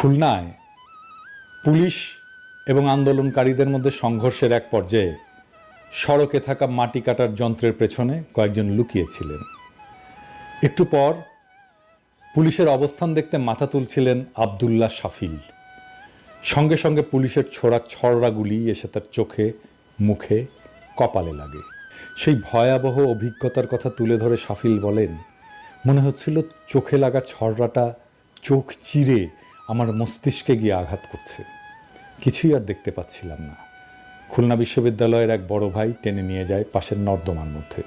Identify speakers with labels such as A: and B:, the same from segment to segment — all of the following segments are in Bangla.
A: খুলনায় পুলিশ এবং আন্দোলনকারীদের মধ্যে সংঘর্ষের এক পর্যায়ে সড়কে থাকা মাটি কাটার যন্ত্রের পেছনে কয়েকজন লুকিয়েছিলেন। একটু পর পুলিশের অবস্থান দেখতে মাথা তুলছিলেন আবদুল্লাহ শাফিল। সঙ্গে সঙ্গে পুলিশের ছোড়া ছড়রা গুলি এসে তার চোখে, মুখে, কপালে লাগে। সেই ভয়াবহ অভিজ্ঞতার কথা তুলে ধরে শাফিল বলেন, মনে হচ্ছিল চোখে লাগা ছড়রাটা চোখ চিরে আমার মস্তিষ্কে গিয়ে আঘাত করছে। কিছুই আর দেখতে পাচ্ছিলাম না। খুলনা বিশ্ববিদ্যালয়ের এক বড় ভাই টেনে নিয়ে যায় পাশের নর্দমার মধ্যে।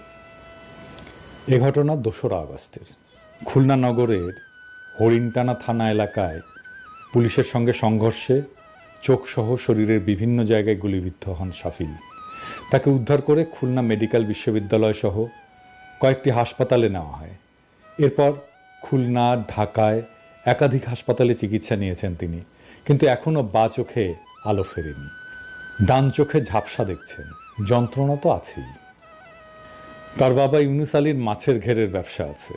A: এ ঘটনা দোসরা আগস্টের। খুলনা নগরের হরিণটানা থানা এলাকায় পুলিশের সঙ্গে সংঘর্ষে চোখসহ শরীরের বিভিন্ন জায়গায় গুলিবিদ্ধ হন শাফিল। তাকে উদ্ধার করে খুলনা মেডিকেল বিশ্ববিদ্যালয় সহ কয়েকটি হাসপাতালে নেওয়া হয়। এরপর খুলনা, ঢাকায় একাধিক হাসপাতালে চিকিৎসা নিয়েছেন তিনি, কিন্তু এখনও বা চোখে আলো ফেরেনি। ডান চোখে ঝাপসা দেখছেন, যন্ত্রণা তো আছেই। তার বাবা ইউনুস আলীর মাছের ঘেরের ব্যবসা আছে।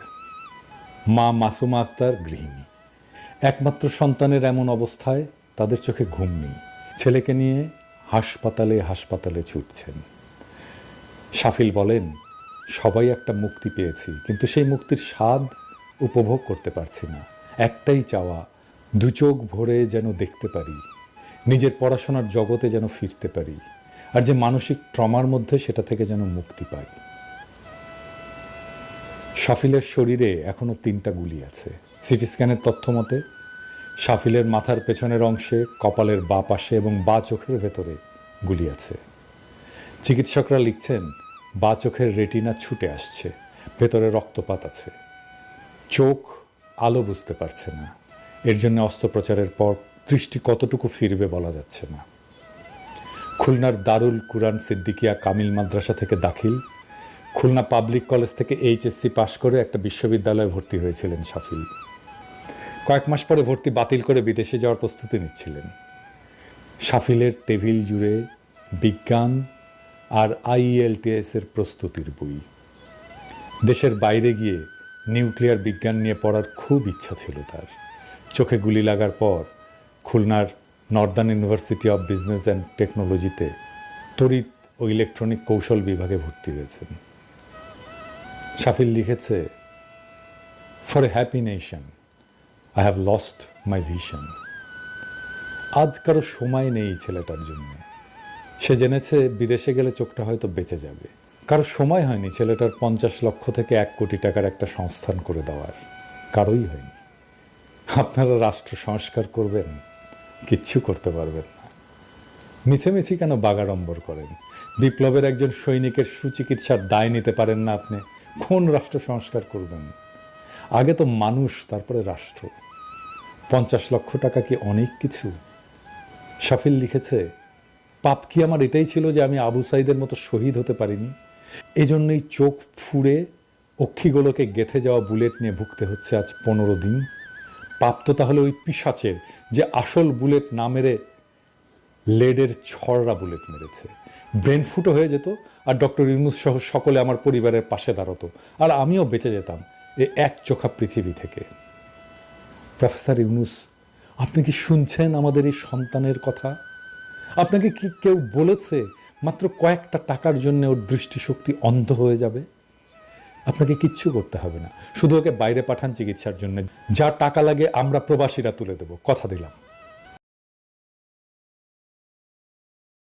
A: মা মাসুমা আক্তার গৃহিণী। একমাত্র সন্তানের এমন অবস্থায় তাদের চোখে ঘুম নেই। ছেলেকে নিয়ে হাসপাতালে হাসপাতালে ছুটছেন। শাফিল বলেন, সবাই একটা মুক্তি পেয়েছি, কিন্তু সেই মুক্তির স্বাদ উপভোগ করতে পারছি না। একটাই চাওয়া, দু চোখ ভরে যেন দেখতে পারি, নিজের পড়াশোনার জগতে যেন ফিরতে পারি, আর যে মানসিক ট্রমার মধ্যে সেটা থেকে যেন মুক্তি পাই। শাফিলের শরীরে এখনও তিনটা গুলি আছে। সিটি স্ক্যানের তথ্য মতে, শাফিলের মাথার পেছনের অংশে, কপালের বা পাশে এবং বা চোখের ভেতরে গুলি আছে। চিকিৎসকরা লিখছেন, বা চোখের রেটিনা ছুটে আসছে, ভেতরে রক্তপাত আছে। চোখ আলো বুঝতে পারছে না। এর জন্য অস্ত্রোপচারের পর দৃষ্টি কতটুকু ফিরবে বলা যাচ্ছে না। খুলনার দারুল কুরআন সিদ্দিকিয়া কামিল মাদ্রাসা থেকে দাখিল। খুলনা পাবলিক কলেজ থেকে এইচএসসি পাশ করে একটা বিশ্ববিদ্যালয়ে ভর্তি হয়েছিলেন শাফিল। কয়েক মাস পরে ভর্তি বাতিল করে বিদেশে যাওয়ার প্রস্তুতি নিচ্ছিলেন। শাফিলের টেবিল জুড়ে বিজ্ঞান আর আইএলটিএস এর প্রস্তুতির বই। দেশের বাইরে গিয়ে নিউক্লিয়ার বিজ্ঞান নিয়ে পড়ার খুব ইচ্ছা ছিল তার। চোখে গুলি লাগার পর খুলনার northern university of business and টেকনোলজিতে তড়িৎ ও ইলেকট্রনিক কৌশল বিভাগে ভর্তি হয়েছেন। শাফিল লিখেছে for a happy nation I have lost my vision আজ কারও সময় নেই ছেলেটার জন্য। সে জেনেছে বিদেশে গেলে চোখটা হয়তো বেঁচে যাবে। কারও সময় হয়নি ছেলেটার পঞ্চাশ লক্ষ থেকে এক কোটি টাকার একটা সংস্থান করে দেওয়ার। কারোই হয়নি। আপনারা রাষ্ট্র সংস্কার করবেন, কিচ্ছু করতে পারবেন না। মিছেমিছি কেন বাগাড়ম্বর করেন? বিপ্লবের একজন সৈনিকের সুচিকিৎসার দায় নিতে পারেন না আপনি। কোন রাষ্ট্র সংস্কার করবেন? আগে তো মানুষ, তারপরে রাষ্ট্র। পঞ্চাশ লক্ষ টাকা কি অনেক কিছু? শাফিল লিখেছে, পাপ কি আমার এটাই ছিল যে আমি আবু সাইদের মতো শহীদ হতে পারিনি? এজন্যই চোখ ফুড়ে অক্ষিগুলোকে গেথে যাওয়া বুলেট নিয়ে ভুগতে হচ্ছে আজ পনেরো দিন। পাপ তো তাহলে ওই পিসাচের যে আসল বুলেট না মেরে লেডের ছড়রা বুলেট মেরেছে। ব্রেন ফুটো হয়ে যেত আর ডক্টর ইউনুস সহ সকলে আমার পরিবারের পাশে দাঁড়াতো আর আমিও বেঁচে যেতাম এ এক চোখা পৃথিবী থেকে। প্রফেসর ইউনুস, আপনি কি শুনছেন আমাদের এই সন্তানের কথা? আপনাকে কি কেউ বলেছে মাত্র কয়েকটা টাকার জন্য ওর দৃষ্টিশক্তি অন্ধ হয়ে যাবে। আপনাকে কিচ্ছু করতে হবে না। শুধু ওকে বাইরে পাঠান চিকিৎসার জন্য। যা টাকা লাগে আমরা প্রবাসীরা তুলে দেব। কথা দিলাম।